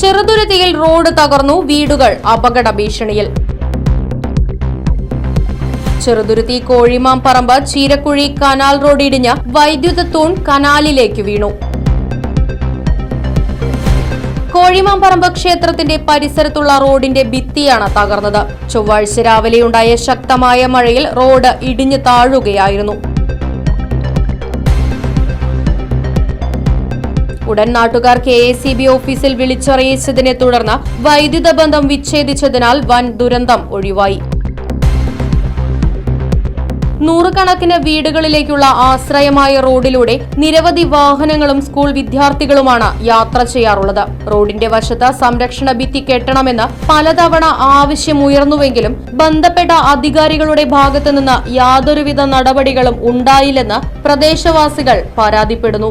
ചെറുതുരുത്തിയിൽ road തകർന്നു വീടുകൾ അപകട ഭീഷണിയിൽ. ചെറുതുരുത്തി കോഴിമാം പറമ്പ് ചീരക്കുഴി കനാൽ റോഡ് വൈദ്യുത തൂൺ കനാലിലേക്ക് വീണു. കോഴിമാമ്പറമ്പ് ക്ഷേത്രത്തിന്റെ പരിസരത്തുള്ള റോഡിന്റെ ഭിത്തിയാണ് തകർന്നത്. ചൊവ്വാഴ്ച രാവിലെയുണ്ടായ ശക്തമായ മഴയിൽ റോഡ് ഇടിഞ്ഞു താഴുകയായിരുന്നു. ഉടൻ നാട്ടുകാർ കെ സി ബി ഓഫീസിൽ വിളിച്ചറിയിച്ചതിനെ തുടർന്ന് വൈദ്യുത ബന്ധം വിച്ഛേദിച്ചതിനാൽ വൻ ദുരന്തം ഒഴിവായി. നൂറുകണക്കിന് വീടുകളിലേക്കുള്ള ആശ്രയമായ റോഡിലൂടെ നിരവധി വാഹനങ്ങളും സ്കൂൾ വിദ്യാർത്ഥികളുമാണ് യാത്ര ചെയ്യാറുള്ളത്. റോഡിന്റെ വശത്ത് സംരക്ഷണ ഭിത്തി കെട്ടണമെന്ന് പലതവണ ആവശ്യമുയർന്നുവെങ്കിലും ബന്ധപ്പെട്ട അധികാരികളുടെ ഭാഗത്തുനിന്ന് യാതൊരുവിധ നടപടികളും ഉണ്ടായില്ലെന്ന് പ്രദേശവാസികൾ പരാതിപ്പെടുന്നു.